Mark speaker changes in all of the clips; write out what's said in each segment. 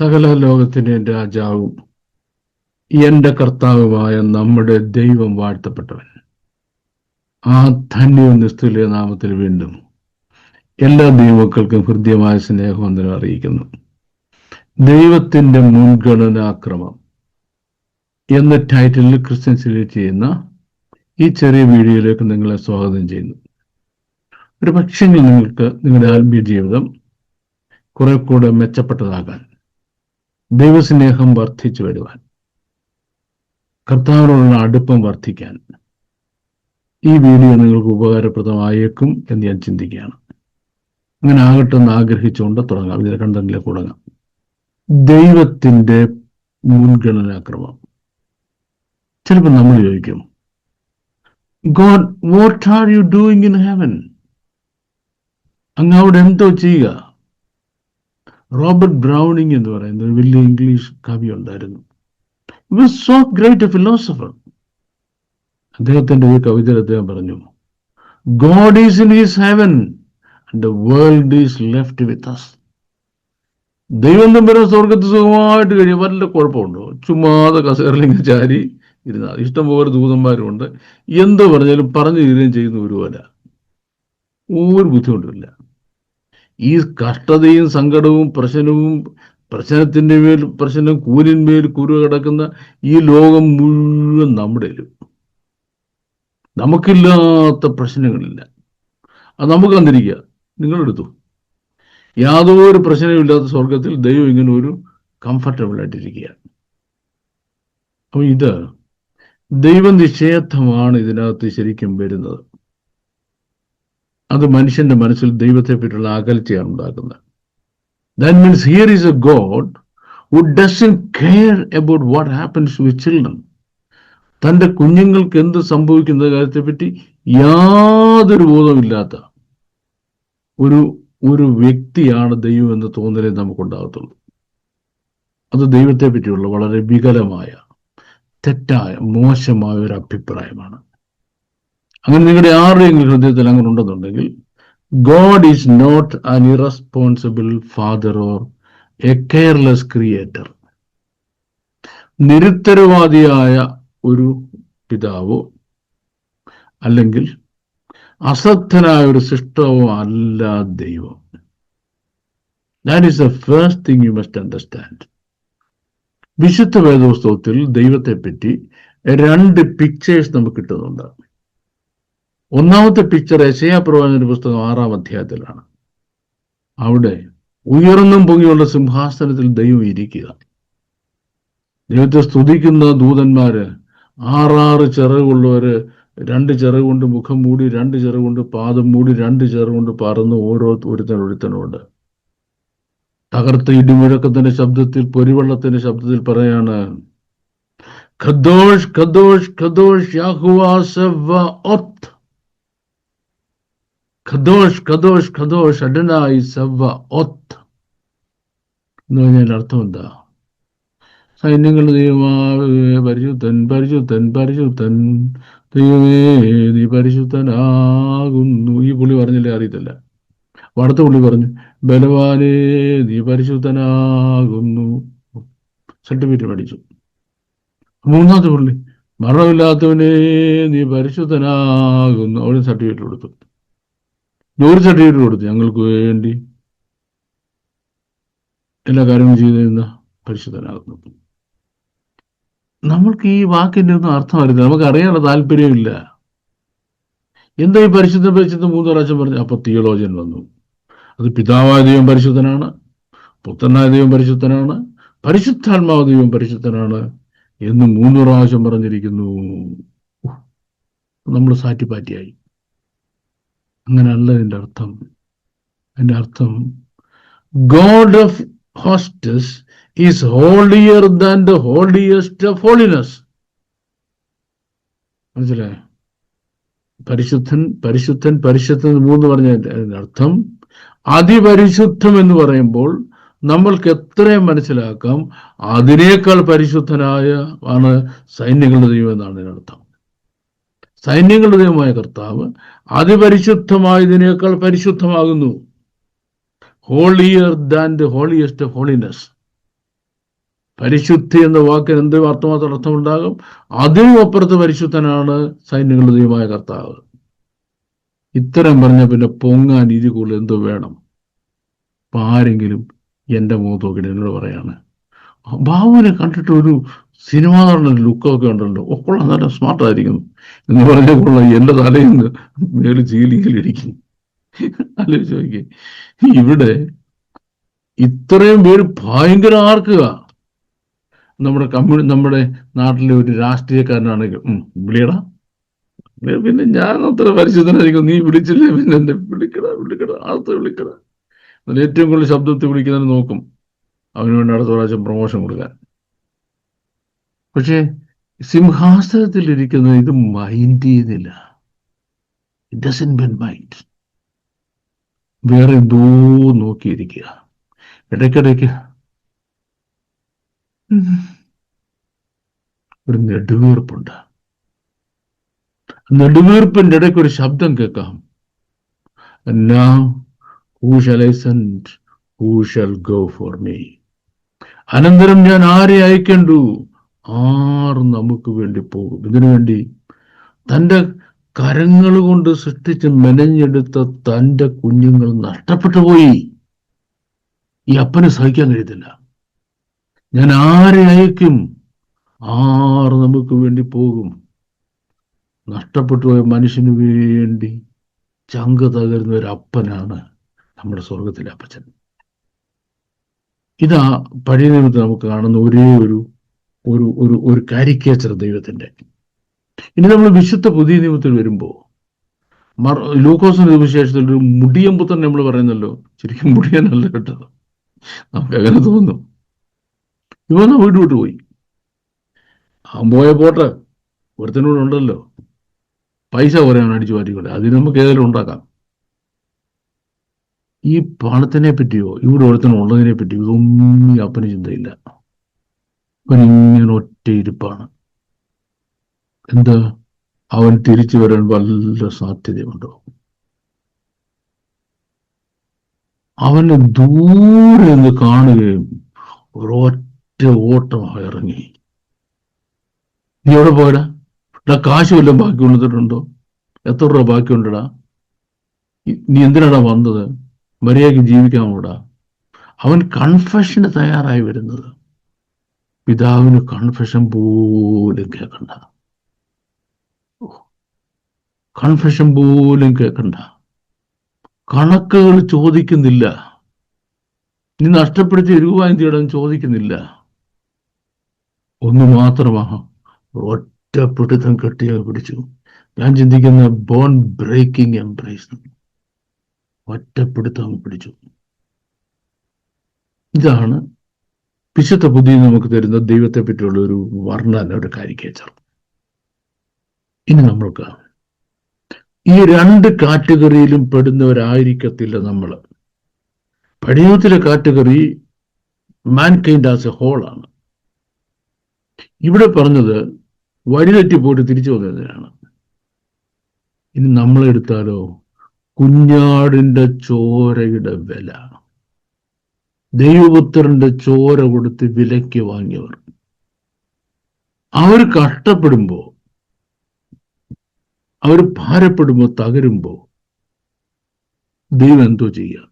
Speaker 1: സകല ലോകത്തിന്റെയും രാജാവും എന്റെ കർത്താവുമായ നമ്മുടെ ദൈവം വാഴ്ത്തപ്പെട്ടവൻ. ആ ധന്യവും നിസ്തുല്യ നാമത്തിൽ വീണ്ടും എല്ലാ ദൈവക്കൾക്കും ഹൃദ്യമായ സ്നേഹവന്ദനം അറിയിക്കുന്നു. ദൈവത്തിന്റെ മുൻഗണനാക്രമം എന്ന ടൈറ്റിലിൽ ക്രിസ്ത്യൻ സിലേറ്റ് ചെയ്യുന്ന ഈ ചെറിയ വീഡിയോയിലേക്ക് നിങ്ങളെ സ്വാഗതം ചെയ്യുന്നു. ഒരു പക്ഷെങ്കിൽ നിങ്ങൾക്ക് നിങ്ങളുടെ ആത്മീയ ജീവിതം കുറെ കൂടെ മെച്ചപ്പെട്ടതാകാൻ ദൈവസ്നേഹം വർദ്ധിച്ചു വരുവാൻ കർത്താവിനോടുള്ള അടുപ്പം വർദ്ധിക്കാൻ ഈ വീഡിയോ നിങ്ങൾക്ക് ഉപകാരപ്രദമായേക്കും എന്ന് ഞാൻ ചിന്തിക്കുകയാണ്. അങ്ങനെ ആകട്ടെ എന്ന് ആഗ്രഹിച്ചുകൊണ്ട് തുടങ്ങാം. ഇതിനെ കണ്ടെങ്കിലേക്ക് തുടങ്ങാം. ദൈവത്തിന്റെ മുൻഗണനാക്രമം. ചിലപ്പോൾ നമ്മൾ ചോദിക്കും God what are you doing in heaven അങ്ങ് അവിടെ എന്തോ ചെയ്യുക. റോബർട്ട് ബ്രൗണിങ് എന്ന് പറയുന്ന ഒരു വലിയ ഇംഗ്ലീഷ് കവി ഉണ്ടായിരുന്നു. സോ ഗ്രേറ്റ് എ ഫിലോസഫർ അദ്ദേഹത്തിന്റെ ഒരു കവിതയിൽ അദ്ദേഹം പറഞ്ഞു God is in his heaven and the world is left with us ദൈവം തമ്മിലും സ്വർഗത്ത് സുഖമായിട്ട് കഴിയും. വല്ല കുഴപ്പമുണ്ടോ? ചുമ്മാതെ കസേരലിങ്ങനെ ചാരി ഇരുന്നാൽ ഇഷ്ടംപോലെ ദൂതന്മാരുമുണ്ട് എന്ത് പറഞ്ഞാലും പറഞ്ഞു തീരുകയും ചെയ്യുന്ന ഒരുപോലെ ഒരു ബുദ്ധിമുട്ടുമില്ല. ഈ കഷ്ടതയും സങ്കടവും പ്രശ്നവും പ്രശ്നത്തിന്റെ മേൽ പ്രശ്നം കൂരിന്മേൽ കുരു കിടക്കുന്ന ഈ ലോകം മുഴുവൻ നമ്മുടെ നമുക്കില്ലാത്ത പ്രശ്നങ്ങളില്ല. അത് നമുക്ക് തന്നിരിക്കുക. നിങ്ങളെടുത്തു യാതൊരു പ്രശ്നമില്ലാത്ത സ്വർഗത്തിൽ ദൈവം ഇങ്ങനെ ഒരു കംഫർട്ടബിൾ ആയിട്ടിരിക്കുക അപ്പൊ ഇത് ദൈവനിഷേധമാണ് ഇതിനകത്ത് ശരിക്കും വരുന്നത്. അത് മനുഷ്യന്റെ മനസ്സിൽ ദൈവത്തെ പറ്റിയുള്ള അകൽച്ചയാണ് ഉണ്ടാക്കുന്നത്. That means here is a God who doesn't care about what happens with children തന്റെ കുഞ്ഞുങ്ങൾക്ക് എന്ത് സംഭവിക്കുന്ന കാര്യത്തെപ്പറ്റി യാതൊരു ബോധമില്ലാത്ത ഒരു ഒരു വ്യക്തിയാണ് ദൈവം എന്ന് തോന്നലേ നമുക്കുണ്ടാകത്തുള്ളൂ. അത് ദൈവത്തെ പറ്റിയുള്ള വളരെ വികലമായ തെറ്റായ മോശമായ ഒരു അഭിപ്രായമാണ്. അങ്ങനെ നിങ്ങളുടെ ആരുടെയെങ്കിലും ഹൃദയത്തിൽ അങ്ങനെ ഉണ്ടെന്നുണ്ടെങ്കിൽ God is not an irresponsible father or a careless creator നിരുത്തരവാദിയായ ഒരു പിതാവോ അല്ലെങ്കിൽ അസത്യനായ ഒരു സൃഷ്ടവോ അല്ല ദൈവം. That is the first thing you must understand വിശുദ്ധ ദൈവത്തെ പറ്റി രണ്ട് പിക്ചേഴ്സ് നമുക്ക് കിട്ടുന്നുണ്ട്. ഒന്നാമത്തെ പിക്ചർ യശയാ പ്രവാചന പുസ്തകം ആറാം അധ്യായത്തിലാണ്. അവിടെ ഉയർന്നും പൊങ്ങിയുള്ള സിംഹാസനത്തിൽ ദൈവം ഇരിക്കുക. ദൈവത്തെ സ്തുതിക്കുന്ന ദൂതന്മാര് ആറാറ് ചിറകുള്ളവര് രണ്ട് ചിറകുകൊണ്ട് മുഖം മൂടി രണ്ട് ചിറകുകൊണ്ട് പാദം മൂടി രണ്ട് ചിറകുകൊണ്ട് പറന്ന് ഓരോ ഒരുത്തൻ ഒരുത്തനുണ്ട് തകർത്ത ഇടിമുഴക്കത്തിന്റെ ശബ്ദത്തിൽ പൊരിവെള്ളത്തിന്റെ ശബ്ദത്തിൽ പറയാണ് ഖദോഷ് ഖദോഷ് ഖദോഷ് യാഹുവാ ഒത്ത്. ഖദോഷ് ഖദോഷ് ഖദോഷ് അഡനായി സവ ഒത്ത്. എന്ന് പറഞ്ഞാൽ അർത്ഥം എന്താ? സൈന്യങ്ങൾ ദൈവമാവേ പരിശുദ്ധൻ പരിശുദ്ധൻ പരിശുദ്ധൻ. ദൈവമേ നീ പരിശുദ്ധനാകുന്നു. ഈ പുള്ളി പറഞ്ഞില്ലേ അറിയത്തില്ല. അടുത്ത പുള്ളി പറഞ്ഞു ബലവാനേ നീ പരിശുദ്ധനാകുന്നു. സർട്ടിഫിക്കറ്റ് പഠിച്ചു. മൂന്നാമത്തെ പുള്ളി മരണമില്ലാത്തവനെ നീ പരിശുദ്ധനാകുന്നു. അവിടെ സർട്ടിഫിക്കറ്റ് കൊടുത്തു. ജോലി സർട്ടിഫിക്കറ്റ് കൊടുത്തു. ഞങ്ങൾക്ക് വേണ്ടി എല്ലാ കാര്യങ്ങളും ചെയ്തിരുന്ന പരിശുദ്ധനാകുന്നു. നമ്മൾക്ക് ഈ വാക്കിന്റെ ഒന്നും അർത്ഥം അറിയില്ല നമുക്ക് അറിയാനുള്ള താല്പര്യമില്ല. എന്താ ഈ പരിശുദ്ധ പരിശുദ്ധ മൂന്ന് പ്രാവശ്യം പറഞ്ഞു? അപ്പൊ തിയോളോജൻ വന്നു. അത് പിതാവായ പരിശുദ്ധനാണ് പുത്രനായ പരിശുദ്ധനാണ് പരിശുദ്ധാത്മാവ് പരിശുദ്ധനാണ് എന്ന് മൂന്ന് പ്രാവശ്യം പറഞ്ഞിരിക്കുന്നു. നമ്മൾ സാറ്റിപ്പാറ്റിയായി. അങ്ങനെയല്ല ഇതിന്റെ അർത്ഥം. അതിന്റെ അർത്ഥം God of hosts is holier than the holiest of holiness മനസ്സിലായോ? പരിശുദ്ധൻ പരിശുദ്ധൻ പരിശുദ്ധൻ മൂന്ന് പറഞ്ഞ അർത്ഥം അതിപരിശുദ്ധം എന്ന് പറയുമ്പോൾ നമ്മൾക്ക് എത്രയും മനസ്സിലാക്കാം അതിനേക്കാൾ പരിശുദ്ധനായ ആണ് സൈന്യങ്ങളുടെ ദൈവം എന്നാണ് ഇതിനർത്ഥം സൈന്യങ്ങളുടെ ദൈവമായ കർത്താവ് അതിപരിശുദ്ധമായതിനേക്കാൾ പരിശുദ്ധമാകുന്നു. Holier than the holiest holiness പരിശുദ്ധി എന്ന വാക്കിന് എന്ത് അർത്ഥമാത്ര അർത്ഥമുണ്ടാകും? അതിനും അപ്പുറത്ത് പരിശുദ്ധനാണ് സൈന്യങ്ങളുടെ ദൈവമായ കർത്താവ്. ഇത്തരം പറഞ്ഞ പിന്നെ പൊങ്ങാൻ ഇത് കൂടുതൽ എന്തോ വേണം. അപ്പൊ ആരെങ്കിലും എന്റെ മുഖത്ത് നോക്കിയിട്ട് എന്നോട് പറയാണ് ബാബുവിനെ കണ്ടിട്ട് ഒരു സിനിമാ നടന്ന ലുക്കൊക്കെ ഉണ്ടല്ലോ. ഒക്കെ നല്ല സ്മാർട്ട് ആയിരിക്കുന്നു. എന്ന് പറഞ്ഞ കൊള്ളാം എന്റെ തലയിൽ നിന്ന് മേളിൽ ചീലിങ്ങിലിരിക്കും ആലോചിച്ച് നോക്കിയേ. ഇവിടെ ഇത്രയും പേര് ഭയങ്കര ആർക്കുക. നമ്മുടെ കമ്മ്യൂണി നമ്മുടെ നാട്ടിലെ ഒരു രാഷ്ട്രീയക്കാരനാണെങ്കിൽ വിളിയടാ. പിന്നെ ഞാൻ അത്ര പരിശുദ്ധനായിരിക്കും. നീ വിളിച്ചില്ലേ? പിന്നെ എന്നെ വിളിക്കടാ വിളിക്കടാ അടുത്ത് വിളിക്കടാ? ഏറ്റവും കൂടുതൽ ശബ്ദത്തിൽ വിളിക്കുന്നതിന് നോക്കും. അവന് വേണ്ടി അടുത്ത പ്രാവശ്യം പ്രൊമോഷൻ കൊടുക്കാൻ. പക്ഷേ സിംഹാസനത്തിൽ ഇരിക്കുന്ന ഇത് മൈൻഡ് ചെയ്യുന്നില്ല. ഇറ്റ് ഡസൻ ബെൻ മൈൻഡ് വേറെ എന്തോ നോക്കിയിരിക്കുക. ഇടയ്ക്കിടയ്ക്ക് ഒരു നെടുവീർപ്പുണ്ട്. നെടുവീർപ്പിന്റെ ഇടയ്ക്ക് ഒരു ശബ്ദം കേൾക്കാം. Now, who shall I? അനന്തരം ഞാൻ ആരെ അയക്കണ്ടു? ആർ നമുക്ക് വേണ്ടി പോകും. ഇതിനു വേണ്ടി തന്റെ കരങ്ങൾ കൊണ്ട് സൃഷ്ടിച്ച് മെനഞ്ഞെടുത്ത തന്റെ കുഞ്ഞുങ്ങൾ നഷ്ടപ്പെട്ടു പോയി. ഈ അപ്പന് സഹിക്കാൻ കഴിയത്തില്ല. ഞാൻ ആരെ അയക്കും? ആർ നമുക്ക് വേണ്ടി പോകും. നഷ്ടപ്പെട്ടു പോയ മനുഷ്യന് വേണ്ടി ചങ്ക് തകരുന്ന ഒരു അപ്പനാണ് നമ്മുടെ സ്വർഗത്തിലെ അപ്പച്ചൻ. ഇതാ പഴയ നിമിത്തം നമുക്ക് കാണുന്ന ഒരേ ഒരു ഒരു ഒരു ഒരു കാരിക്കേച്ചർ ദൈവത്തിന്റെ. ഇനി നമ്മൾ വിശുദ്ധ പുതിയ നിയമത്തിൽ വരുമ്പോൾ ലൂക്കോസിന്റെ വിശേഷത്തിൽ ഒരു മുടിയമ്പുത്തൻ നമ്മൾ പറയുന്നല്ലോ. ശരിക്കും മുടിയനല്ല കേട്ടത് നമുക്ക് അങ്ങനെ തോന്നുന്നു ഇവന്ന വീട് വിട്ട് പോയി. പോയ പോട്ടെ. ഒരുത്തനോട് ഉണ്ടല്ലോ. പൈസ കുറയാണ് അടിച്ചു മാറ്റിക്കൂടെ അതിന് നമുക്ക് ഏതെങ്കിലും ഉണ്ടാക്കാം. ഈ പണത്തിനെ പറ്റിയോ ഇവിടെ ഒരുത്തനുള്ളതിനെ പറ്റിയോ ഇതൊന്നും അപ്പന് ചിന്തയില്ല. അവനിങ്ങനെ ഒറ്റ ഇരിപ്പാണ്. എന്താ? അവൻ തിരിച്ചു വരാൻ വല്ല സാധ്യതയുണ്ടോ? അവനെ ദൂരെ നിന്ന് കാണുകയും ഒരൊറ്റ ഓട്ടം ഇറങ്ങി. നീ എവിടെ പോയടാ. എടാ കാശ് വല്ലതും ബാക്കി കൊണ്ടുവന്നിട്ടുണ്ടോ? എത്ര രൂപ ബാക്കി ഉണ്ടടാ നീ എന്തിനാടാ വന്നത്? മര്യാദയ്ക്ക് ജീവിക്കാൻ കൂടാ അവൻ കൺഫഷന് തയ്യാറായി വരുന്നത്. പിതാവിന് കൺഫെഷൻ പോലും കേൾക്കണ്ട. കൺഫെഷൻ പോലും കേൾക്കണ്ട. കണക്കുകൾ ചോദിക്കുന്നില്ല. നീ നഷ്ടപ്പെടുത്തിയ രൂപ എന്തിയിടാൻ ചോദിക്കുന്നില്ല. ഒന്ന് മാത്രമാ ഒറ്റ കെട്ടിയ പിടിച്ചു. ഞാൻ ചിന്തിക്കുന്ന ബോൺ ബ്രേക്കിംഗ് എംപ്രൈസ് ഒറ്റപ്പെടുത്തം പിടിച്ചു. ഇതാണ് വിശുദ്ധ ബുദ്ധി നമുക്ക് തരുന്ന ദൈവത്തെ പറ്റിയുള്ള ഒരു വർണന ഒരു കാരിക്കേച്ചർ ഇനി നമ്മൾക്ക് ഈ രണ്ട് കാറ്റഗറിയിലും പെടുന്നവരായിരിക്കത്തില്ല നമ്മൾ പഴയത്തിലെ കാറ്റഗറി മാൻകൈൻഡ് ആസ് എ ഹോളാണ് ഇവിടെ പറഞ്ഞത് വഴിതെറ്റി പോയിട്ട് തിരിച്ചു വന്നതിനാണ്. ഇനി നമ്മളെടുത്താലോ? കുഞ്ഞാടിന്റെ ചോരയുടെ വില. ദൈവപുത്രന്റെ ചോര കൊടുത്ത് വിലയ്ക്ക് വാങ്ങിയവർ. അവർ കഷ്ടപ്പെടുമ്പോ അവർ ഭാരപ്പെടുമ്പോ തകരുമ്പോ ദൈവം എന്തോ ചെയ്യുക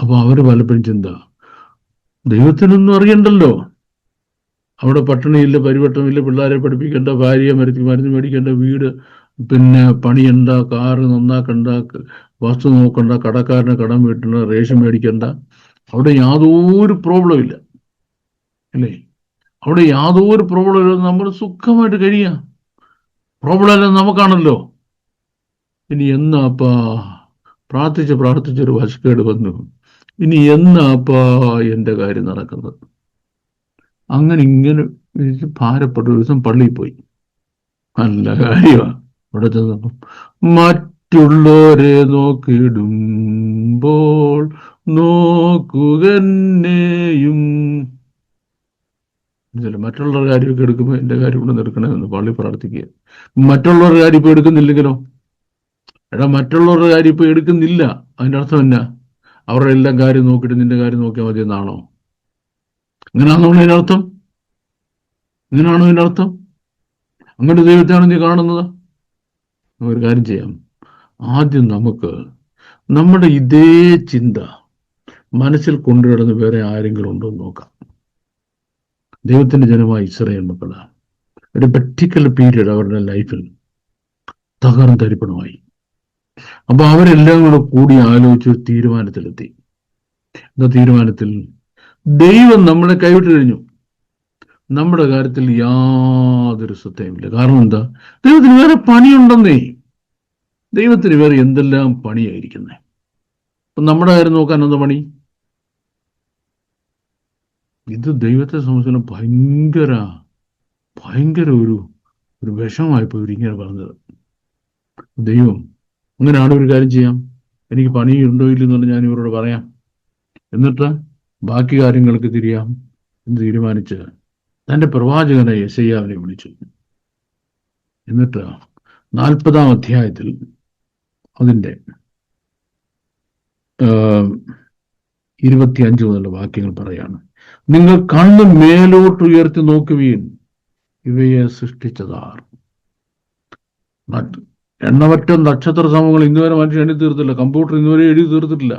Speaker 1: അപ്പൊ അവർ പലപ്പോഴും ചിന്ത ദൈവത്തിനൊന്നും അറിയണ്ടല്ലോ. അവിടെ പട്ടണിയില്ല പരിവട്ടമില്ല പിള്ളേരെ പഠിപ്പിക്കേണ്ട ഭാര്യയെ മരുത്തി മരുന്ന് മേടിക്കേണ്ട വീട് പിന്നെ പണിയണ്ട കാറ് നന്നാക്കണ്ട വസ്തു നോക്കണ്ട കടക്കാരനെ കടം വീട്ടണ്ട റേഷൻ മേടിക്കണ്ട. അവിടെ യാതൊരു പ്രോബ്ലം ഇല്ല. അല്ലേ? അവിടെ യാതൊരു പ്രോബ്ലം ഇല്ല. നമ്മൾ സുഖമായിട്ട് കഴിയാം. പ്രോബ്ലം എല്ലാം നമുക്കാണല്ലോ. ഇനി എന്നാപ്പാ? പ്രാർത്ഥിച്ച് പ്രാർത്ഥിച്ചൊരു വശക്കേട് വന്നു. ഇനി എന്നാപ്പാ എന്റെ കാര്യം നടക്കുന്നത്? അങ്ങനെ ഇങ്ങനെ ഭാരപ്പെട്ട ഒരു ദിവസം പള്ളിയിൽ പോയി. നല്ല കാര്യമാണ് അവിടെ ചെന്നപ്പം മറ്റുള്ളവരെ നോക്കിയിടുമ്പോൾ നോക്കുകന്നെയും. മറ്റുള്ളവരുടെ കാര്യമൊക്കെ എടുക്കുമ്പോൾ എന്റെ കാര്യം കൂടെ എടുക്കണമെന്ന് പള്ളി പ്രാർത്ഥിക്കുക. മറ്റുള്ളവരുടെ കാര്യം ഇപ്പൊ എടുക്കുന്നില്ലെങ്കിലോ? എടാ മറ്റുള്ളവരുടെ കാര്യം ഇപ്പൊ എടുക്കുന്നില്ല. അതിന്റെ അർത്ഥം എന്നാ? അവരുടെ എല്ലാം കാര്യം നോക്കിയിട്ട് നിന്റെ കാര്യം നോക്കിയാൽ മതി എന്നാണോ? ഇങ്ങനെയാണോ അതിന്റെ അർത്ഥം? ഇങ്ങനെയാണോ ഇതിനർത്ഥം അങ്ങനെ ദൈവത്തെയാണ് നീ കാണുന്നത്? ഒരു കാര്യം ചെയ്യാം. ആദ്യം നമുക്ക് നമ്മുടെ ഇതേ ചിന്ത മനസ്സിൽ കൊണ്ടുകിടന്ന് വേറെ ആരെങ്കിലും ഉണ്ടോ എന്ന് നോക്കാം. ദൈവത്തിന്റെ ജനമായ ഇസ്രയേൽ മക്കൾ ഒരു പർട്ടിക്കുലർ പീരീഡ് അവരുടെ ലൈഫിൽ തകർന്ന് തരിപ്പണമായി. അപ്പൊ അവരെല്ലാം കൂടെ കൂടി ആലോചിച്ച് തീരുമാനത്തിലെത്തി. എന്താ തീരുമാനത്തിൽ? ദൈവം നമ്മളെ കൈവിട്ട് കഴിഞ്ഞു. നമ്മുടെ കാര്യത്തിൽ യാതൊരു ശ്രദ്ധയുമില്ല. കാരണം എന്താ? ദൈവത്തിന് വേറെ പണിയുണ്ടെന്നേ. ദൈവത്തിന് വേറെ എന്തെല്ലാം പണിയായിരിക്കുന്നേ? അപ്പൊ നമ്മുടെ കാര്യം നോക്കാൻ എന്താ പണി? ഇത് ദൈവത്തെ സംബന്ധിച്ചിടത്തോളം ഭയങ്കര ഭയങ്കര ഒരു ഒരു വിഷമായിപ്പോ ഇവരിങ്ങനെ പറഞ്ഞത്. ദൈവം അങ്ങനെയാണ് ഒരു കാര്യം ചെയ്യാം. എനിക്ക് പണി ഉണ്ടോ ഇല്ലെന്നുള്ള ഞാൻ ഇവരോട് പറയാം. എന്നിട്ട് ബാക്കി കാര്യങ്ങൾക്ക് തിരിയാം എന്ന് തീരുമാനിച്ച് തന്റെ പ്രവാചകനെ യശയ്യാവിനെ വിളിച്ചു. എന്നിട്ട് നാൽപ്പതാം അധ്യായത്തിൽ അതിന്റെ ഇരുപത്തിയഞ്ച് മുതലുള്ള വാക്യങ്ങൾ പറയാണ്. നിങ്ങൾ കണ്ണ് മേലോട്ട് ഉയർത്തി നോക്കുവീൻ ഇവയെ സൃഷ്ടിച്ചതാർ. എണ്ണവറ്റ നക്ഷത്ര സമൂഹങ്ങൾ ഇന്നുവരെ മനുഷ്യൻ എഴുതി തീർത്തില്ല കമ്പ്യൂട്ടർ ഇന്നുവരെ എഴുതി തീർത്തിട്ടില്ല.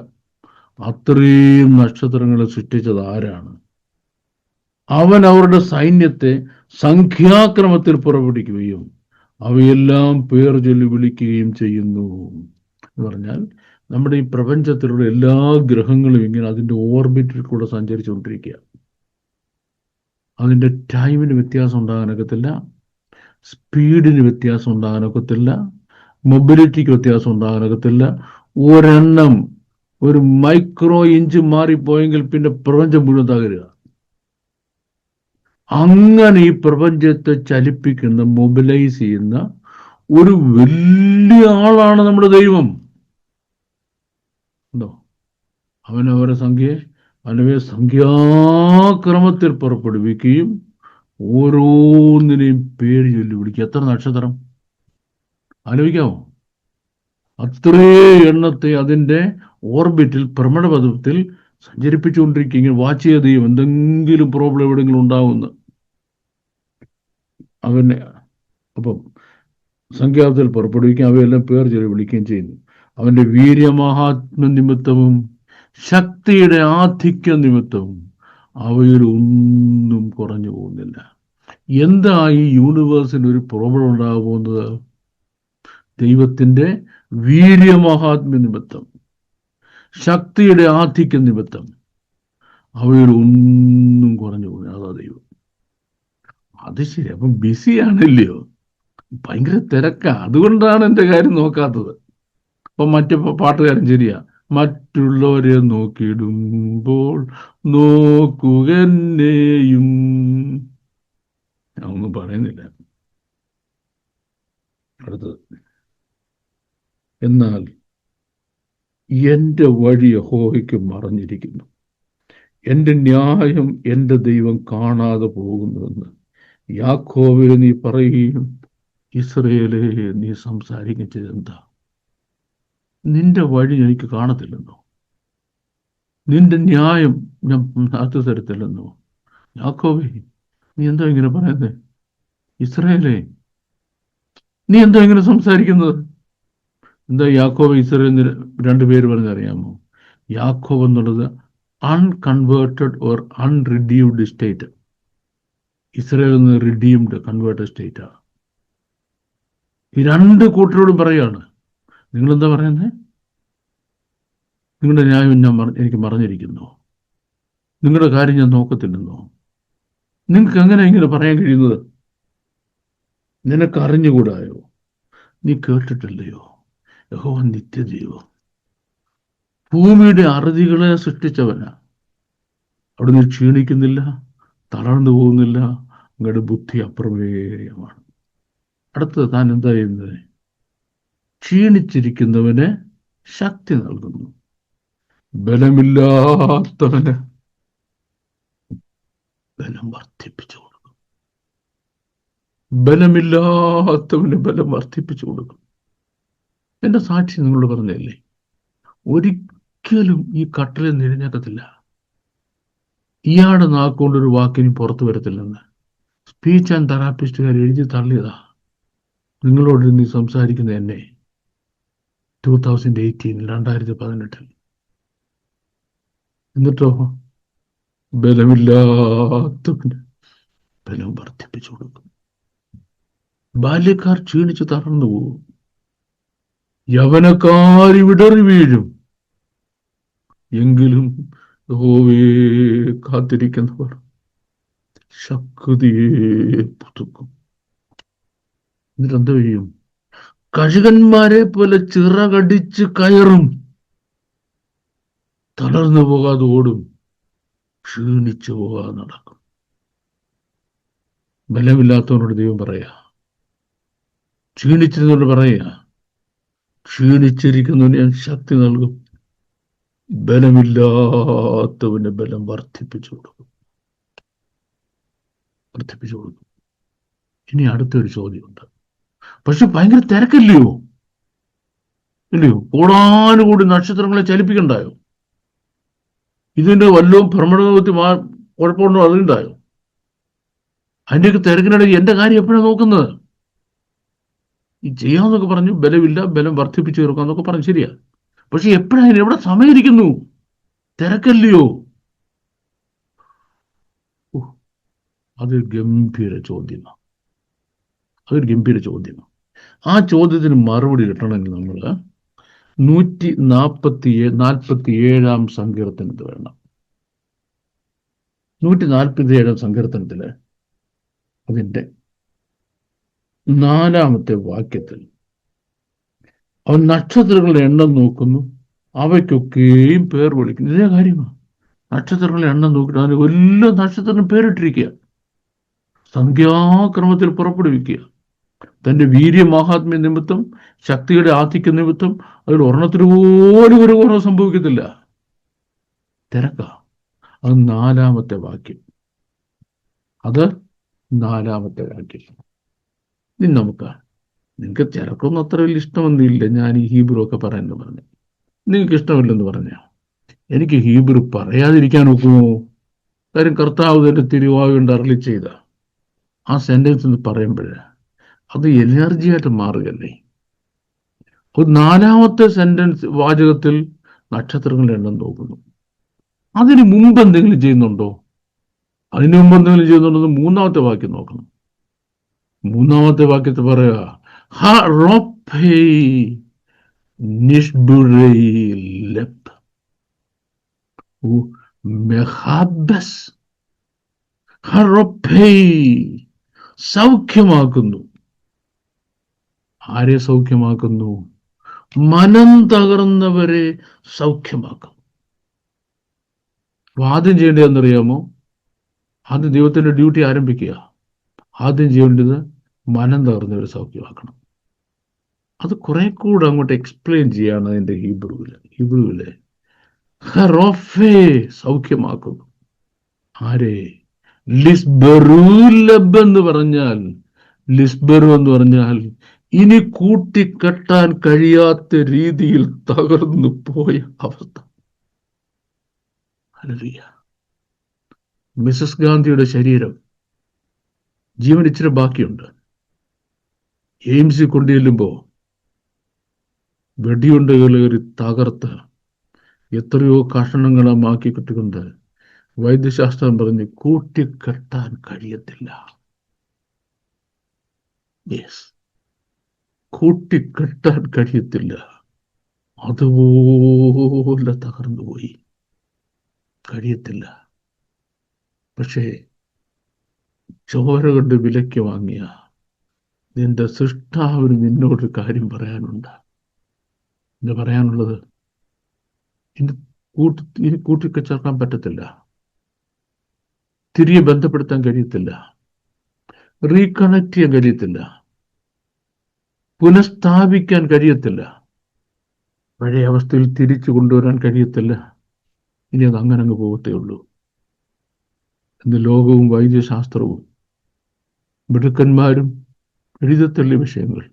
Speaker 1: അത്രയും നക്ഷത്രങ്ങളെ സൃഷ്ടിച്ചത് ആരാണ്? അവൻ അവരുടെ സൈന്യത്തെ സംഖ്യാക്രമത്തിൽ പുറപ്പെടുവിക്കുകയും അവയെല്ലാം പേർ ചൊല്ലി വിളിക്കുകയും ചെയ്യുന്നു എന്ന് പറഞ്ഞാൽ നമ്മുടെ ഈ പ്രപഞ്ചത്തിലുള്ള എല്ലാ ഗ്രഹങ്ങളും ഇങ്ങനെ അതിന്റെ ഓർബിറ്റിൽ കൂടെ സഞ്ചരിച്ചുകൊണ്ടിരിക്കുക. അതിന്റെ ടൈമിന് വ്യത്യാസം ഉണ്ടാകാനൊക്കത്തില്ല സ്പീഡിന് വ്യത്യാസം ഉണ്ടാകാനൊക്കത്തില്ല മൊബിലിറ്റിക്ക് വ്യത്യാസം ഉണ്ടാകാനൊക്കത്തില്ല. ഒരെണ്ണം ഒരു മൈക്രോ ഇഞ്ച് മാറിപ്പോയെങ്കിൽ പിന്നെ പ്രപഞ്ചം മുഴുവൻ തകരുക. അങ്ങനെ ഈ പ്രപഞ്ചത്തെ ചലിപ്പിക്കുന്ന മൊബിലൈസ് ചെയ്യുന്ന ഒരു വലിയ ആളാണ് നമ്മുടെ ദൈവം. ഉണ്ടോ? അവനവരെ സംഖ്യയെ അവനവയെ സംഖ്യാക്രമത്തിൽ പുറപ്പെടുവിക്കുകയും ഓരോന്നിനെയും പേര് ചൊല്ലി വിളിക്കുക. എത്ര നക്ഷത്രം? ആലോചിക്കാമോ അത്രേ എണ്ണത്തെ അതിന്റെ ഓർബിറ്റിൽ ഭ്രമണപഥത്തിൽ സഞ്ചരിപ്പിച്ചുകൊണ്ടിരിക്കുക വാച്ച് ചെയ്ത് ചെയ്യും എന്തെങ്കിലും പ്രോബ്ലം എവിടെയെങ്കിലും ഉണ്ടാവുമെന്ന്. അവനെ അപ്പം സംഖ്യാത്തിൽ പുറപ്പെടുവിക്കുകയും അവയെല്ലാം പേർ ചൊല്ലി വിളിക്കുകയും ചെയ്യുന്നു. അവന്റെ വീര്യമഹാത്മ നിമിത്തവും ശക്തിയുടെ ആധിക്യ നിമിത്തവും അവയിൽ ഒന്നും കുറഞ്ഞു പോകുന്നില്ല. എന്താ ഈ യൂണിവേഴ്സിന് ഒരു പ്രോബ്ലം ഉണ്ടാകാൻ പോകുന്നത്? ദൈവത്തിന്റെ വീര്യമഹാത്മ്യ നിമിത്തം ശക്തിയുടെ ആധിക്യ നിമിത്തം അവയിൽ ഒന്നും കുറഞ്ഞു പോകുന്നില്ല. അതാ ദൈവം. അത് ശരി. അപ്പം ബിസി ആണല്ലയോ? ഭയങ്കര തിരക്കാ. അതുകൊണ്ടാണ് എന്റെ കാര്യം നോക്കാത്തത്. അപ്പൊ മറ്റു പാട്ടുകാരൻ ശരിയാ. മറ്റുള്ളവരെ നോക്കിയിടുമ്പോൾ ഞാൻ ഒന്നും പറയുന്നില്ല. അടുത്തത്. എന്നാൽ എന്റെ വഴി യഹോവയ്ക്ക് മറഞ്ഞിരിക്കുന്നു. എന്റെ ന്യായം എന്റെ ദൈവം കാണാതെ പോകുന്നുവെന്ന്. യാക്കോവിന് നീ പറയുകയും ഇസ്രയേലെ നീ സംസാരിക്കുകയും ചെയ്തെന്താ നിന്റെ വഴി എനിക്ക് കാണത്തില്ലെന്നോ? നിന്റെ ന്യായം ഞാൻ നാത്തു തരത്തില്ലെന്നോ? യാക്കോവേ നീ എന്താ ഇങ്ങനെ പറയുന്നത് ഇസ്രയേലേ നീ എന്താ ഇങ്ങനെ സംസാരിക്കുന്നത്? എന്താ യാക്കോബ് ഇസ്രയേൽ രണ്ട് പേര് പറഞ്ഞറിയാമോ? യാക്കോവ് എന്നുള്ളത് unconverted or unredeemed state Israel നിന്ന് റിഡീംഡ് കൺവേർട്ടഡ് സ്റ്റേറ്റാണ് ഈ രണ്ട് കൂട്ടരോടും പറയാണ്. നിങ്ങളെന്താ പറയുന്നത് നിങ്ങളുടെ ന്യായം ഞാൻ എനിക്ക് മറഞ്ഞിരിക്കുന്നു. നിങ്ങളുടെ കാര്യം ഞാൻ നോക്കത്തില്ലെന്നോ? നിങ്ങൾക്ക് എങ്ങനെ ഇങ്ങനെ പറയാൻ കഴിയുന്നത്? നിനക്കറിഞ്ഞുകൂടായോ? നീ കേട്ടിട്ടില്ലയോ? യഹോ നിത്യദൈവം. ഭൂമിയുടെ അറുതികളെ സൃഷ്ടിച്ചവനാ. അവിടെ നീ ക്ഷീണിക്കുന്നില്ല. തളർന്നു പോകുന്നില്ല. അങ്ങയുടെ ബുദ്ധി അപ്രമേയമാണ് അടുത്തത് താൻ എന്താ ചെയ്യുന്നത്? ക്ഷീണിച്ചിരിക്കുന്നവന് ശക്തി നൽകുന്നു. ബലമില്ലാത്തവന് ബലം വർദ്ധിപ്പിച്ചു കൊടുക്കും ബലമില്ലാത്തവന് ബലം വർദ്ധിപ്പിച്ചു കൊടുക്കും എന്റെ സാക്ഷി നിങ്ങളോട് പറഞ്ഞല്ലേ ഒരിക്കലും ഈ കട്ടലിൽ നിരിഞ്ഞേക്കത്തില്ല. ഇയാളുടെ നാക്കുകൊണ്ട് ഒരു വാക്കിനും പുറത്തു വരത്തില്ലെന്ന്. സ്പീച്ച് ആൻഡ് തെറാപ്പിസ്റ്റുകാർ എഴുതി തള്ളിയതാ. നിങ്ങളോട് നീ സംസാരിക്കുന്ന എന്നെ. ടൂ തൗസൻഡ് എയ്റ്റീൻ രണ്ടായിരത്തി പതിനെട്ടിൽ. എന്നിട്ടോ? ബലമില്ലാത്തവന് ബലം വർദ്ധിപ്പിച്ചു കൊടുക്കും. ബാല്യക്കാർ ക്ഷീണിച്ച് തളർന്നു പോകും യവനക്കാരി വിടറി വീഴും. എങ്കിലും യഹോവേ കാത്തിരിക്കുന്നവർ ശക്തിയെ പുതുക്കും. എന്നിട്ട് ചെയ്യും കഴുകന്മാരെ പോലെ ചിറകടിച്ച് കയറും. തളർന്നു പോകാതെ ഓടും. ക്ഷീണിച്ചു പോകാതെ നടക്കും. ബലമില്ലാത്തവനോട് ദൈവം പറയാ ക്ഷീണിച്ചിരുന്നോട് പറയാ ക്ഷീണിച്ചിരിക്കുന്നവന് ഞാൻ ശക്തി നൽകും. ബലമില്ലാത്തവന് ബലം വർദ്ധിപ്പിച്ചു കൊടുക്കും. വർദ്ധിപ്പിച്ചു കൊടുക്കും. ഇനി അടുത്തൊരു ചോദ്യമുണ്ട്. പക്ഷെ ഭയങ്കര തിരക്കില്ലയോ? ഇല്ലയോ? കൂടാനുകൂടി നക്ഷത്രങ്ങളെ ചലിപ്പിക്കണ്ടായോ? ഇതിന്റെ വല്ലതും ഭ്രമണത്തി മാ കുഴപ്പമുണ്ടോ? അതുണ്ടായോ അതിന്റെയൊക്കെ തിരക്കിനിടയിൽ എന്റെ കാര്യം എപ്പോഴാണ് നോക്കുന്നത്? ഈ ചെയ്യാന്നൊക്കെ പറഞ്ഞു ബലമില്ല ബലം വർദ്ധിപ്പിച്ചു തീർക്കാന്നൊക്കെ പറഞ്ഞു ശരിയാ. പക്ഷെ എപ്പോഴാണ് എവിടെ സമയിരിക്കുന്നു തിരക്കല്ലയോ? അതൊരു ഗംഭീര ചോദ്യമാണ് അതൊരു ഗംഭീര ചോദ്യമാണ് ആ ചോദ്യത്തിന് മറുപടി കിട്ടണമെങ്കിൽ നമ്മൾ നൂറ്റി നാൽപ്പത്തി നാൽപ്പത്തി ഏഴാം സങ്കീർത്തനത്തിൽ വേണം നൂറ്റി നാൽപ്പത്തി ഏഴാം സങ്കീർത്തനത്തിൽ അതിന്റെ നാലാമത്തെ വാക്യത്തിൽ അവൻ നക്ഷത്രങ്ങളുടെ എണ്ണം നോക്കുന്നു. അവയ്ക്കൊക്കെയും പേർ വിളിക്കുന്നു. ഇതേ കാര്യമാണ് നക്ഷത്രങ്ങളുടെ എണ്ണം നോക്കിയിട്ട് അതിന് എല്ലാ നക്ഷത്രത്തിനും പേരിട്ടിരിക്കുക. സംഖ്യാക്രമത്തിൽ പുറപ്പെടുവിക്കുക. തന്റെ വീര്യ മഹാത്മ്യ നിമിത്തം ശക്തിയുടെ ആധിക്യ നിമിത്തം അതിൽ ഒരെണ്ണത്തിന് പോലും ഒരു കുറവ് സംഭവിക്കത്തില്ല. തിരക്ക. അത് നാലാമത്തെ വാക്യം. അത് നാലാമത്തെ വാക്യം. ഇനി നമുക്ക് നിങ്ങൾക്ക് ചിലക്കൊന്നും അത്ര വലിയ ഇഷ്ടമൊന്നുമില്ല. ഞാൻ ഈ ഹീബ്രു ഒക്കെ പറയാനെന്ന് പറഞ്ഞു. നിങ്ങൾക്ക് ഇഷ്ടമില്ലെന്ന് പറഞ്ഞ? എനിക്ക് ഹീബ്രു പറയാതിരിക്കാൻ ഒക്കുമോ കാര്യം കർത്താവ് തന്നെ തിരുവായുണ്ട് അരളി ചെയ്ത ആ സെന്റൻസ് എന്ന് പറയുമ്പോഴേ അത് എനർജി ആയിട്ട് മാറുകയല്ലേ? ഒരു നാലാമത്തെ സെന്റൻസ് വാചകത്തിൽ നക്ഷത്രങ്ങളുടെ എണ്ണം നോക്കുന്നു. അതിന് മുമ്പ് എന്തെങ്കിലും ചെയ്യുന്നുണ്ടോ? അതിനു മുമ്പ് എന്തെങ്കിലും ചെയ്യുന്നുണ്ടോ മൂന്നാമത്തെ വാക്യം നോക്കണം. മൂന്നാമത്തെ വാക്യത്തിൽ പറയുക "ഹ റോപ്പേ നിഷ്ബുറൈ ലെപ്പ് ഉ മെഹാബസ് ഹ റോപ്പേ സൗഖ്യമാക്കുന്നു. ആരെ സൗഖ്യമാക്കുന്നു? മനം തകർന്നവരെ സൗഖ്യമാക്കും അപ്പൊ ആദ്യം ചെയ്യേണ്ടതെന്നറിയാമോ? ആദ്യം ദൈവത്തിന്റെ ഡ്യൂട്ടി ആരംഭിക്കുക. ആദ്യം ചെയ്യേണ്ടത് മനം തകർന്നവരെ സൗഖ്യമാക്കണം. അത് കൂടെ അങ്ങോട്ട് എക്സ്പ്ലെയിൻ ചെയ്യാണ് അതിന്റെ ഹീബ്രുവിൽ. ഹീബ്രുവിൽ ഹറോഫേ സൗഖ്യമാക്കുന്നു. ആരെ? ലിസ്ബറൂലബ് എന്ന് പറഞ്ഞാൽ ലിസ്ബറു എന്ന് പറഞ്ഞാൽ ഇനി കൂട്ടിക്കെട്ടാൻ കഴിയാത്ത രീതിയിൽ തകർന്നു പോയ അവസ്ഥ. മിസസ് ഗാന്ധിയുടെ ശരീരം ജീവൻ ഇച്ചിരി ബാക്കിയുണ്ട്. എയിംസിൽ കൊണ്ടുചെല്ലുമ്പോ വെടിയുണ്ട കയറി തകർത്ത്. എത്രയോ കഷണങ്ങളമാക്കി കിട്ടുകൊണ്ട് വൈദ്യശാസ്ത്രം പറഞ്ഞ് കൂട്ടിക്കെട്ടാൻ കഴിയത്തില്ല. കൂട്ടിക്കെട്ടാൻ കഴിയത്തില്ല. അതുപോലെ തകർന്നു പോയി. കഴിയത്തില്ല. പക്ഷേ ചോര കൊണ്ട് വിലയ്ക്ക് വാങ്ങിയ നിന്റെ സൃഷ്ടാവിന് നിന്നോട് കാര്യം പറയാനുണ്ട്. എന്ന് പറയാനുള്ളത്. ഇനി കൂട്ടി ഇനി കൂട്ടിക്കച്ചേർക്കാൻ പറ്റത്തില്ല. തിരികെ ബന്ധപ്പെടുത്താൻ കഴിയത്തില്ല. റീകണക്ട് ചെയ്യാൻ കഴിയത്തില്ല. പുനഃസ്ഥാപിക്കാൻ കഴിയത്തില്ല. പഴയ അവസ്ഥയിൽ തിരിച്ചു കൊണ്ടുവരാൻ കഴിയത്തില്ല. ഇനി അത് അങ്ങനെ അങ്ങ് പോകത്തേ ഉള്ളൂ. ഇന്ന് ലോകവും വൈദ്യശാസ്ത്രവും മിടുക്കന്മാരും എഴുതത്തള്ളിയ വിഷയങ്ങൾ.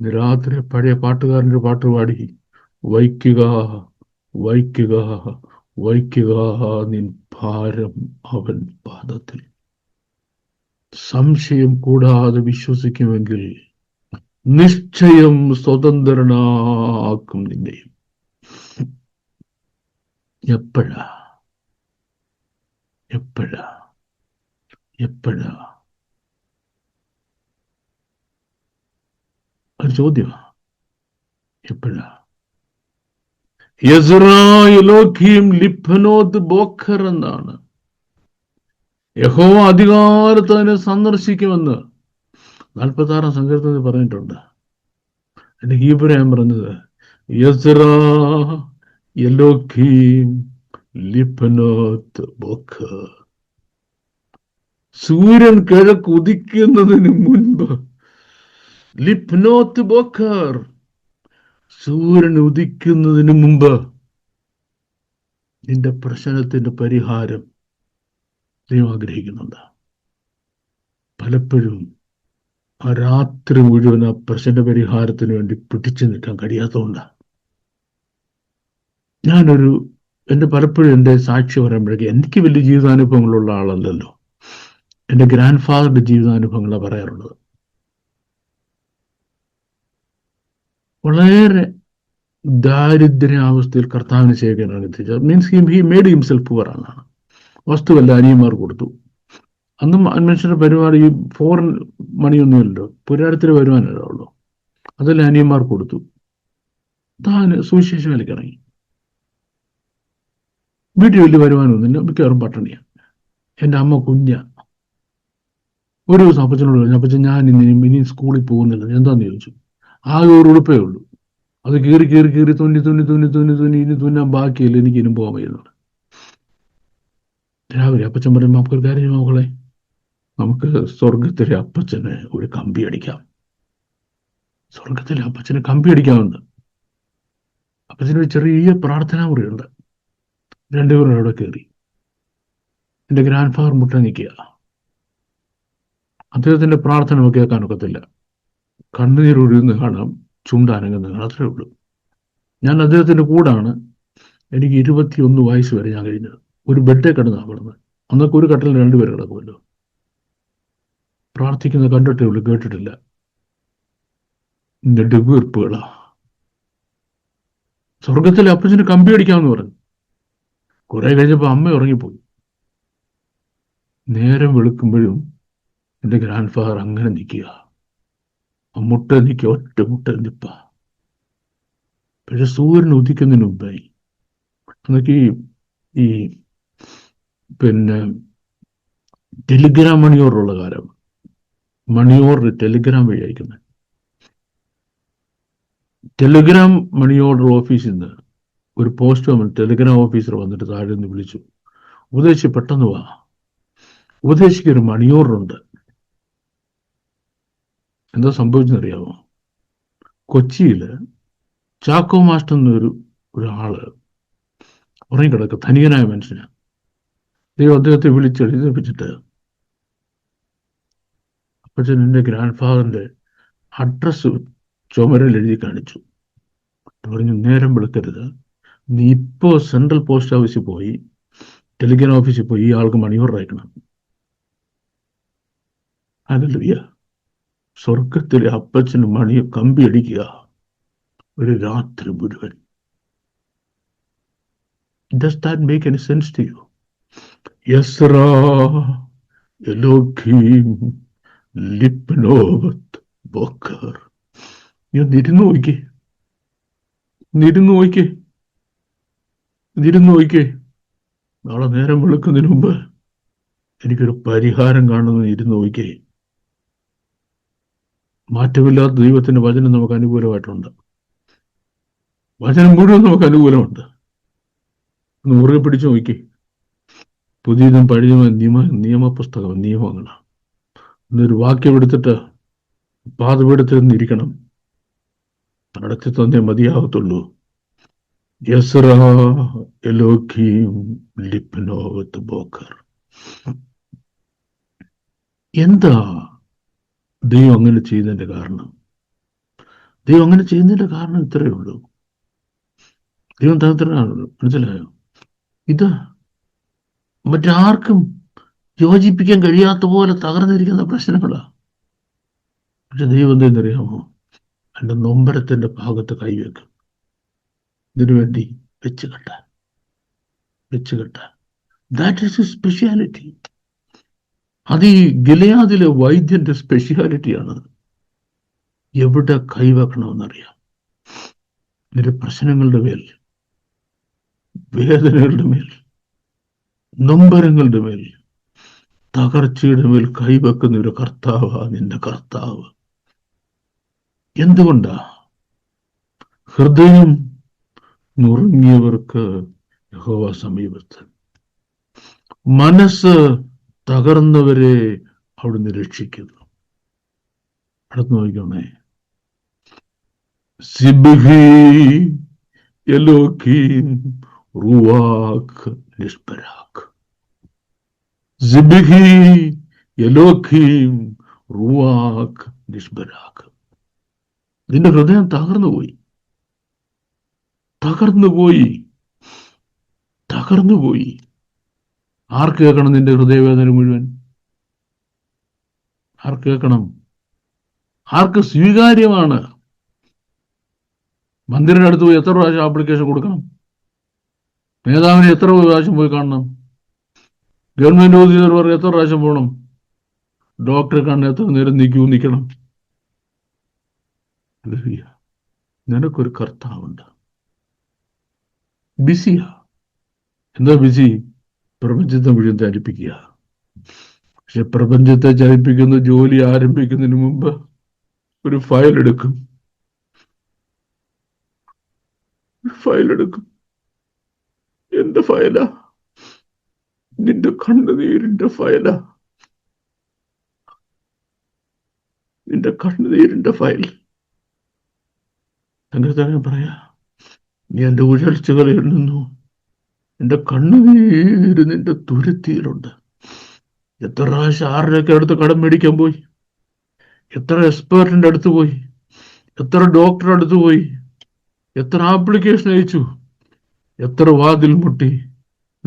Speaker 1: ഇന്ന് രാത്രി പഴയ പാട്ടുകാരന്റെ പാട്ട് പാടി. വൈക്കുക വൈക്കുക വൈക്കുക നിൻ ഭാരം അവൻ പാദത്തിൽ. സംശയം കൂടാതെ വിശ്വസിക്കുമെങ്കിൽ നിശ്ചയം സ്വതന്ത്രനാക്കും നിന്നെയും. എപ്പോഴാ? എപ്പോഴാ? എപ്പോഴാ? ഒരു ചോദ്യമാ എപ്പോഴാ? ലിപ്നോത് ലിഫനോദ് ബോഖർ എന്നാണ്. യഹോ അധികാരത്ത് തന്നെ സന്ദർശിക്കുമെന്ന് നാൽപ്പത്തി ആറാം സങ്കീർത്തനത്തിൽ പറഞ്ഞിട്ടുണ്ട്. എന്റെ ഹീബ്രു ഞാൻ പറഞ്ഞത് സൂര്യൻ കിഴക്ക് ഉദിക്കുന്നതിന് മുൻപ് ലിപ്നോത്ത് ബോക്കർ. സൂര്യൻ ഉദിക്കുന്നതിന് മുമ്പ് നിന്റെ പ്രശ്നത്തിന്റെ പരിഹാരം ദൈവം ആഗ്രഹിക്കുന്നുണ്ട്. പലപ്പോഴും ആ രാത്രി മുഴുവൻ ആ പ്രശ്ന പരിഹാരത്തിന് വേണ്ടി പിടിച്ചു നിൽക്കാൻ കഴിയാത്തതുകൊണ്ടാണ് ഞാനൊരു എന്റെ പലപ്പോഴും എന്റെ സാക്ഷി പറയുമ്പോഴേക്ക് എനിക്ക് വലിയ ജീവിതാനുഭവങ്ങളുള്ള ആളല്ലല്ലോ. എന്റെ ഗ്രാൻഡ് ഫാദറിന്റെ ജീവിതാനുഭവങ്ങളാണ് പറയാറുള്ളത്. വളരെ ദാരിദ്ര്യാവസ്ഥയിൽ കർത്താവിന് ശേഖരനാണ് എത്തിച്ചത് means he he made himself poor ആണ് വസ്തുവല്ല അനിയന്മാർ കൊടുത്തു. അന്നും മനുഷ്യരുടെ പരിപാടി ഈ ഫോറിൻ മണിയൊന്നുമില്ലല്ലോ പുരാടത്തിൽ വരുവാനല്ലേ ഉള്ളൂ. അതെല്ലാം അനിയന്മാർ കൊടുത്തു. താന് സുവിശേഷ വിലക്കിറങ്ങി വീട്ടിൽ വലിയ വരുമാനമൊന്നുമില്ല. മിക്കവാറും പട്ടിണിയാണ് എന്റെ അമ്മ കുഞ്ഞ. ഒരു ദിവസം അപ്പച്ചനോട് പറഞ്ഞു അപ്പച്ചൻ ഞാൻ ഇനി ഇനി സ്കൂളിൽ പോകുന്നില്ല. എന്താന്ന് ചോദിച്ചു? ആകെ ഒരു ഉടുപ്പേ ഉള്ളൂ. അത് കീറി കീറി കീറി തുന്നി തുന്നി തുന്നി തുന്നി തുന്നി ഇനി തുന്നാൻ ബാക്കിയില്ല? എനിക്ക് ഇനി പോകാൻ വയ്യുന്നുണ്ട് രാവിലെ അപ്പച്ചൻ പറയും നമുക്കൊരു കാര്യം മക്കളെ. നമുക്ക് സ്വർഗത്തിലെ അപ്പച്ചന് ഒരു കമ്പി അടിക്കാം. സ്വർഗത്തിലെ അപ്പച്ചന് കമ്പി അടിക്കാമെന്ന്. അപ്പച്ചന് ഒരു ചെറിയ പ്രാർത്ഥനാ മുറിയുണ്ട് രണ്ടുപേരും അവിടെ കയറി. എന്റെ ഗ്രാൻഡ് ഫാദർ മുട്ട നിൽക്കുക. അദ്ദേഹത്തിന്റെ പ്രാർത്ഥന നമുക്ക് കേൾക്കാൻ ഒക്കത്തില്ല കണ്ണുനീരൊഴുകുന്ന കാണാം ചുണ്ടാനങ്ങുന്ന കാണാം അത്രേ ഉള്ളൂ. ഞാൻ അദ്ദേഹത്തിന്റെ കൂടാണ് എനിക്ക് ഇരുപത്തിയൊന്ന് വയസ്സ് വരെ ഞാൻ കഴിഞ്ഞത്. ഒരു ബെഡേ കിടന്നാണ് കിടന്നത് അന്നൊക്കെ ഒരു കട്ടിൽ രണ്ടുപേർ കിടക്കുമല്ലോ. പ്രാർത്ഥിക്കുന്ന കണ്ടിട്ടേ ഉള്ളൂ കേട്ടിട്ടില്ല. നെടുവീർപ്പുകളാ സ്വർഗത്തിലെ അപ്പച്ചന് കമ്പി അടിക്കാമെന്ന് പറഞ്ഞു. കുറെ കഴിഞ്ഞപ്പോൾ അമ്മ ഉറങ്ങിപ്പോയി. നേരം വെളുക്കുമ്പോഴും എന്റെ ഗ്രാൻഡ് ഫാദർ അങ്ങനെ നിൽക്കുക. ആ മുട്ട നിൽക്കുക ഒറ്റ മുട്ട നിപ്പ പക്ഷെ സൂര്യൻ ഉദിക്കുന്നതിന് മുമ്പായി. എന്നൊക്കെ ഈ പിന്നെ ടെലിഗ്രാം മണിയോറുള്ള കാലം. മണിയോർ ടെലിഗ്രാം വഴി അയക്കുന്നത്. ടെലിഗ്രാം മണി ഓർഡർ ഓഫീസിൽ നിന്ന് ഒരു പോസ്റ്റ് വന്ന് ടെലിഗ്രാം ഓഫീസർ വന്നിട്ട് താഴെ നിന്ന് വിളിച്ചു. ഉപദേശി പെട്ടെന്ന് വാ. ഉപദേശിക്കൊരു മണി ഉണ്ട് എന്താ സംഭവിച്ചെന്നറിയാമോ കൊച്ചിയിൽ ചാക്കോ മാസ്റ്റർ എന്നൊരു ഒരാൾ ഉറങ്ങിക്കിടക്കുക ധനികനായ മനുഷ്യനാണ് ദൈവം അദ്ദേഹത്തെ വിളിച്ചെഴുതിപ്പിച്ചിട്ട് അപ്പച്ചൻ എന്റെ ഗ്രാൻഡ് ഫാദറിന്റെ അഡ്രസ്സ് ചുമരിൽ എഴുതി കാണിച്ചു. പറഞ്ഞു നേരം വെളുക്കരുത്. നീ ഇപ്പോ സെൻട്രൽ പോസ്റ്റ് ഓഫീസിൽ പോയി ടെലിഗ്രാം ഓഫീസിൽ പോയി ഈ ആൾക്ക് മണിയോർ അയക്കണം. അതല്ല? സ്വർഗത്തിലെ അപ്പച്ചന് മണി കമ്പി അടിക്കുക. ഒരു രാത്രി മുഴുവൻ. Does that make any sense to you Yesra Elohim Lipnot Boker. നീ ഒന്ന് ഇരുന്ന് നോക്കിക്കേ ഇരുന്ന് നോക്കിക്കേ നാളെ നേരം വെളുക്കുന്നതിന് മുമ്പ് എനിക്കൊരു പരിഹാരം കാണുന്നു ഇരുന്ന് നോക്കിക്കേ മാറ്റമില്ലാത്ത ദൈവത്തിന്റെ വചനം നമുക്ക് അനുകൂലമായിട്ടുണ്ട്. വചനം മുഴുവൻ നമുക്ക് അനുകൂലമുണ്ട്. ഒന്ന് മുറുകെ പിടിച്ചു നോക്കി. പുതിയതും പഴയതുമായ നിയമ നിയമപുസ്തകം നിയമങ്ങളാണ് എന്നൊരു വാക്യം എടുത്തിട്ട് നിന്നിരിക്കണം നടത്തി തന്നെ മതിയാകത്തുള്ളൂ. എന്താ ദൈവം അങ്ങനെ ചെയ്യുന്നതിന്റെ കാരണം. ദൈവം അങ്ങനെ ചെയ്യുന്നതിന്റെ കാരണം ഇത്രയേ ഉള്ളൂ. ദൈവം തകത്തിനാണല്ലോ മനസ്സിലായോ? ഇത് മറ്റാർക്കും യോജിപ്പിക്കാൻ കഴിയാത്ത പോലെ തകർന്നിരിക്കുന്ന പ്രശ്നങ്ങളാണ് പക്ഷെ ദൈവം എന്തെന്നറിയാമോ എന്റെ നൊമ്പരത്തിന്റെ ഭാഗത്ത് കൈവെക്കും. ഇതിനുവേണ്ടി വെച്ചുകെട്ട വെച്ച് കെട്ടാൻ. വെച്ച് കെട്ടാൻ. ദാറ്റ് ഈസ് സ്പെഷ്യാലിറ്റി അത് ഈ ഗിലയാദിലെ വൈദ്യന്റെ സ്പെഷ്യാലിറ്റിയാണ് എവിടെ കൈവെക്കണമെന്നറിയാം. നിന്റെ പ്രശ്നങ്ങളുടെ മേൽ വേദനകളുടെ മേൽ നൊമ്പരങ്ങളുടെ മേൽ തകർച്ചയുടെ മേൽ കൈവെക്കുന്ന ഒരു കർത്താവ് നിന്റെ കർത്താവ്. എന്തുകൊണ്ടാ? ഹൃദയം നുറുങ്ങിയവർക്ക് യഹോവ സമീപത്ത്. മനസ്സ് തകർന്നവരെ അവിടുന്ന് രക്ഷിക്കുന്നു. അടുത്ത് നോക്കണേ സിബിഹി എലോക്കീം റുവാഖ് നിഷ്പരാഖ്. സിബിഹി എലോക്കീം റുവാഖ് നിഷ്പരാഖ്. നിന്റെ ഹൃദയം തകർന്നുപോയി തകർന്നുപോയി തകർന്നുപോയി ആർക്ക് കേൾക്കണം നിന്റെ ഹൃദയവേദന മുഴുവൻ? ആർക്ക് കേൾക്കണം? ആർക്ക് സ്വീകാര്യമാണ്? മന്ദിരിന്റെ അടുത്ത് പോയി എത്ര പ്രാവശ്യം ആപ്ലിക്കേഷൻ കൊടുക്കണം? നേതാവിനെ എത്ര പ്രാവശ്യം പോയി കാണണം? ഗവൺമെന്റ് ഓഫീസർ പറഞ്ഞ് എത്ര പ്രാവശ്യം പോകണം? ഡോക്ടറെ കാണാൻ എത്ര നേരം നിൽക്കൂ നിൽക്കണം. നിനക്കൊരു കർത്താവുണ്ട്. ബിസിയാ. എന്താ ബിസി? പ്രപഞ്ചത്തെ മുഴുവൻ ധരിപ്പിക്കുക പക്ഷെ പ്രപഞ്ചത്തെ ചലിപ്പിക്കുന്ന ജോലി ആരംഭിക്കുന്നതിന് മുമ്പ് ഒരു ഫയൽ എടുക്കും. ഫയൽ എടുക്കും. എന്റെ ഫയലാ നിന്റെ കണ്ണുനീരിന്റെ ഫയലാ നിന്റെ കണ്ണുനീരിന്റെ ഫയൽ അങ്ങനെ തന്നെ പറയാ നീ എന്റെ ഉഴൽച്ചുകൾ എണ്ണുന്നു എന്റെ കണ്ണുനീര് നിന്റെ തുരുത്തിയിലുണ്ട്. എത്ര പ്രാവശ്യം ആരുടെയൊക്കെ അടുത്ത് കടം മേടിക്കാൻ പോയി? എത്ര എക്സ്പേർട്ടിന്റെ അടുത്ത് പോയി? എത്ര ഡോക്ടറുടെ അടുത്ത് പോയി? എത്ര ആപ്ലിക്കേഷൻ അയച്ചു? എത്ര വാതിൽ മുട്ടി?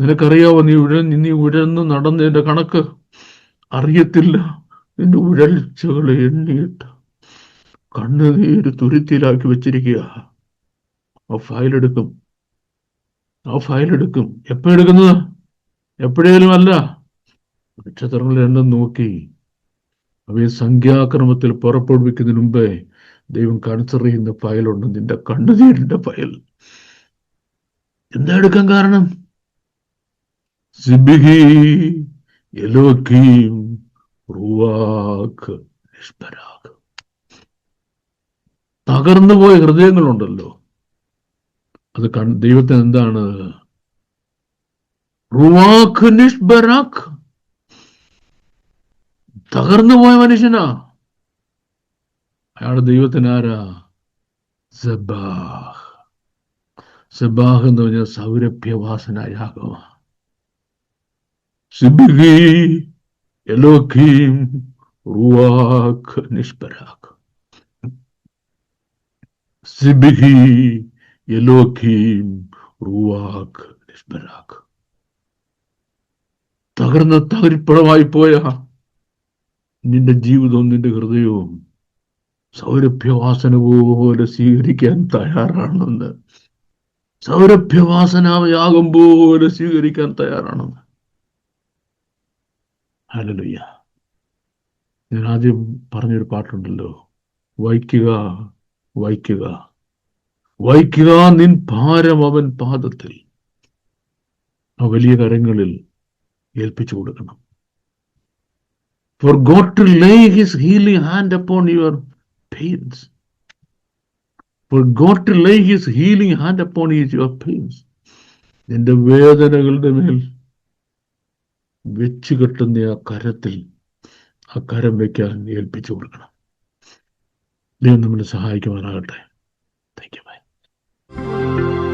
Speaker 1: നിനക്കറിയാവോ നീ ഉഴ നീ ഉഴന്ന് നടന്നതിന്റെ കണക്ക്? അറിയത്തില്ല. നിന്റെ ഉഴൽച്ചകൾ എണ്ണിയിട്ട്. കണ്ണുനീര് തുരുത്തിയിലാക്കി വെച്ചിരിക്കുക. ആ ഫയൽ എടുക്കും ആ ഫയൽ എടുക്കും. എപ്പോ എടുക്കുന്നത്? എപ്പോഴേലും അല്ല. നക്ഷത്രങ്ങൾ എണ്ണം നോക്കി. അവയെ സംഖ്യാക്രമത്തിൽ പുറപ്പെടുവിക്കുന്നതിന് മുമ്പേ ദൈവം കാണിച്ചറിയുന്ന ചെയ്യുന്ന ഫയലുണ്ട് നിന്റെ കണ്ണുനീരിന്റെ ഫയൽ എന്താ എടുക്കാൻ കാരണം? സിബിഹി എലോക്കീം റുവാഖ് തകർന്നുപോയ ഹൃദയങ്ങളുണ്ടല്ലോ. അത് ദൈവത്തിന് എന്താണ്? റുവാഖ് നിഷ്ബറാഖ് തകർന്നുപോയ മനുഷ്യനാ. അയാളുടെ ദൈവത്തിന് ആരാ? സബാഹ്. സബാഹ് എന്ന് പറഞ്ഞാൽ സൗരഭ്യവാസന എലോക്കീം റുവാഖ് നിഷ്ബരാഖ്. സിബിഹി എലോക്കീം റുവാഖ് നിഷ്ബലാഖ് തകർന്ന തകരിപ്പടമായി പോയ നിന്റെ ജീവിതവും നിന്റെ ഹൃദയവും സൗരഭ്യവാസന പോലെ സ്വീകരിക്കാൻ തയ്യാറാണെന്ന്. സൗരഭ്യവാസനയാകും പോലെ സ്വീകരിക്കാൻ തയ്യാറാണെന്ന്. ഹലലുയ്യ ഞാൻ ആദ്യം പറഞ്ഞൊരു പാട്ടുണ്ടല്ലോ. വൈക്കുക വയ്ക്കുക വയ്ക്കുക നിൻ ഭാരം അവൻ പാദത്തിൽ. ആ വലിയ കരങ്ങളിൽ ഏൽപ്പിച്ചു കൊടുക്കണം. For God to lay his healing hand upon your pains for God to lay his healing hand upon his your pains നിന്റെ വേദനകളുടെ മേൽ വെച്ച് കെട്ടുന്ന ആ കരത്തിൽ ആ കരം വയ്ക്കാൻ ഏൽപ്പിച്ചു കൊടുക്കണം. ദൈവം നമ്മളെ സഹായിക്കുവാനാകട്ടെ Música